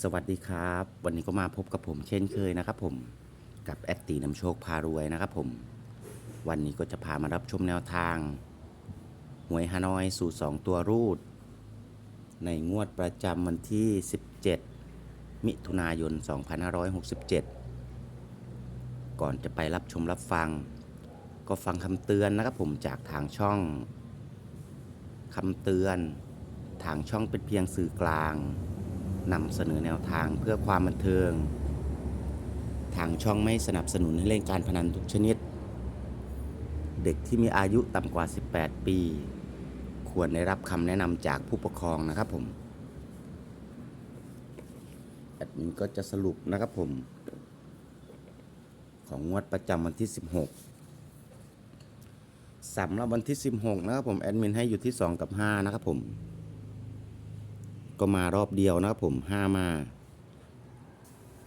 สวัสดีครับ วันนี้ก็มาพบกับผมเช่นเคยนะครับผมกับแอดตีนำโชคพารวยนะครับผมวันนี้ก็จะพามารับชมแนวทาง หวยฮานอยสู่ 2 ตัวรูด ในงวดประจำวันที่ 17 มิถุนายน 2567 ก่อนจะไปรับชมรับฟัง ก็ฟังคำเตือนนะครับผมจากทางช่องคำเตือน ทางช่องเป็นเพียงสื่อกลาง นำเสนอแนวทางเพื่อความบันเทิง ทางช่องไม่สนับสนุนให้เล่นการพนันทุกชนิด เด็กที่มีอายุต่ำกว่า 18 ปี ควรได้รับคำแนะนำจากผู้ปกครองนะครับผมแอดมินก็จะสรุปนะครับผม ของงวดประจำวันที่ 16สำหรับวันที่ 16 นะครับผม แอดมินให้อยู่ที่ 2 กับ 5 นะครับผม ก็มารอบเดียวนะครับผมห้ามา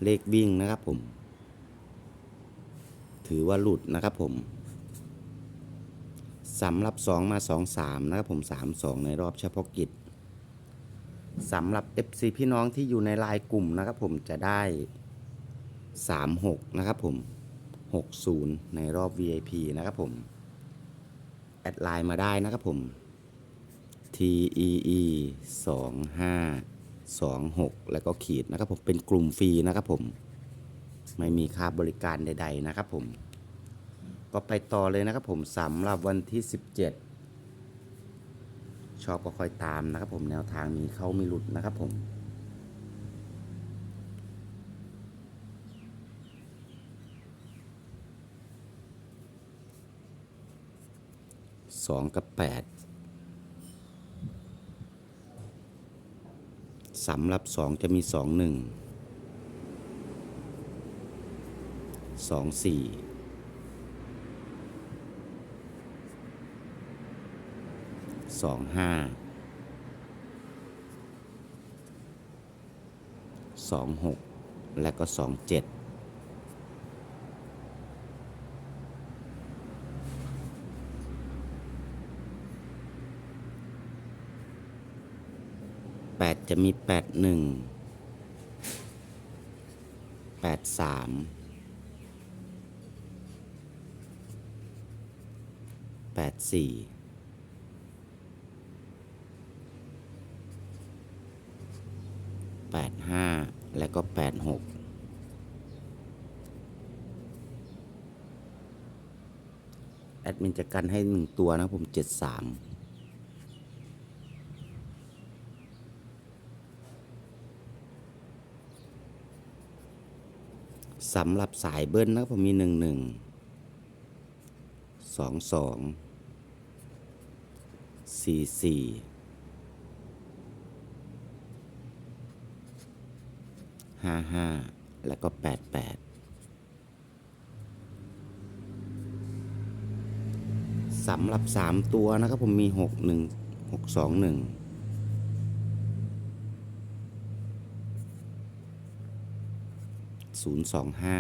เลขวิ่งนะครับผม ถือว่าหลุดนะครับผมสำหรับ 2 มา 2 3 นะครับผม 3 2 ในรอบเฉพาะกิจสำหรับ FC พี่น้องที่อยู่ในลน์กลุ่มนะครับผมจะได้ 36 นะครับผม 60 ในรอบ VIP นะครับผม แอดไลน์มาได้นะครับผม T E E 2 5 2 6 แล้วก็ขีดนะครับผมเป็นกลุ่มฟรีนะครับผม ไม่มีค่าบริการใด ๆ นะครับผม ก็ไปต่อเลยนะครับผมสำหรับวันที่ 17 ชอบก็คอยตามนะครับผมแนวทางมีเข้ามีหลุดนะครับผมสองกับแปด สำหรับสองจะมีสองหนึ่งสองสี่สองห้าสองหกและก็สองเจ็ด แปดจะมีแปดหนึ่งแปดสามแปดสี่แปดห้าและก็แปดหกแอดมินจะกันให้หนึ่งตัวนะผมเจ็ดสาม สำหรับสายเบิ้ลนะครับผมมีหนึ่งหนึ่งสองสองสี่สี่ห้าห้าแล้วก็แปดแปดสำหรับสามตัวนะครับผมมีหกหนึ่งหกสองหนึ่ง ศูนย์สองห้า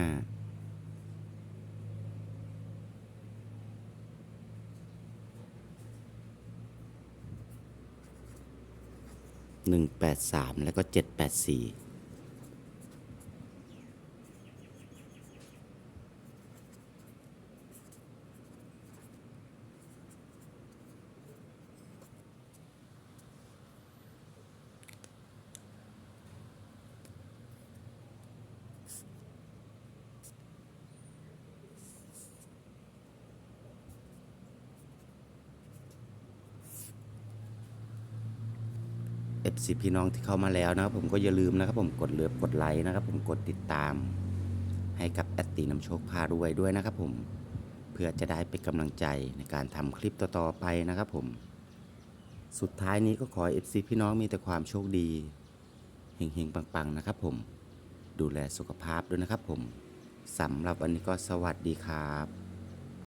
หนึ่งแปดสามแล้วก็เจ็ดแปดสี่ เอฟซีพี่น้องที่เข้ามาแล้วนะครับผมก็อย่าลืมนะครับผมกดเลือบกดไลค์นะครับผมกดติดตาม ให้กับแอตตีน้ำโชคพารวยด้วยนะครับผมเพื่อจะได้เป็นกำลังใจในการทำคลิปต่อๆไปนะครับผม สุดท้ายนี้ก็ขอเอฟซีพี่น้องมีแต่ความโชคดีเฮงๆปังๆนะครับผมดูแลสุขภาพด้วยนะครับผมสำหรับวันนี้ก็สวัสดีครับ